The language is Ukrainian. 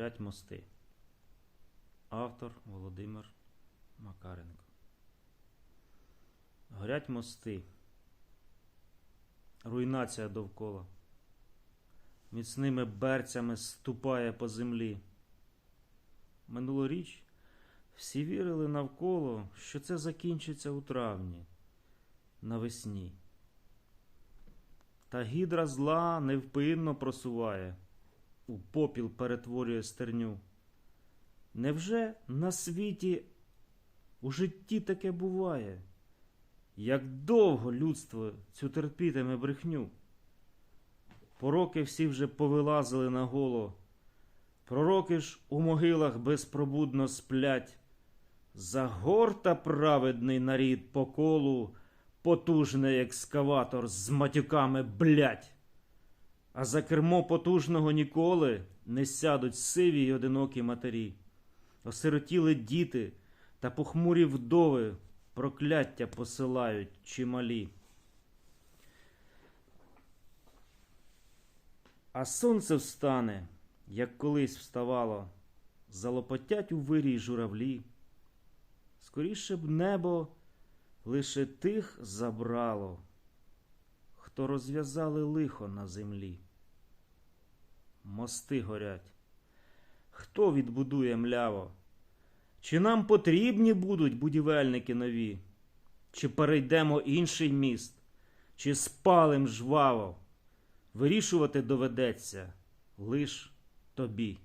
Горять мости. Автор Володимир Макаренко. Горять мости. Руйнація довкола. Міцними берцями ступає по землі. Минулоріч всі вірили навколо, що це закінчиться у травні, навесні. Та гідра зла невпинно просуває, у попіл перетворює стерню. Невже на світі у житті таке буває? Як довго людство цю терпітиме брехню? Пороки всі вже повилазили на голо, пророки ж у могилах безпробудно сплять. Загорта праведний нарід по колу, потужний екскаватор з матюками блять. А за кермо потужного ніколи не сядуть сиві й одинокі матері. Осиротіли діти та похмурі вдови прокляття посилають чималі. А сонце встане, як колись вставало, залопотять у вирій журавлі. Скоріше б небо лише тих забрало, хто розв'язали лихо на землі. Мости горять. Хто відбудує мляво? Чи нам потрібні будуть будівельники нові? Чи перейдемо інший міст, чи спалим жваво? Вирішувати доведеться лиш тобі.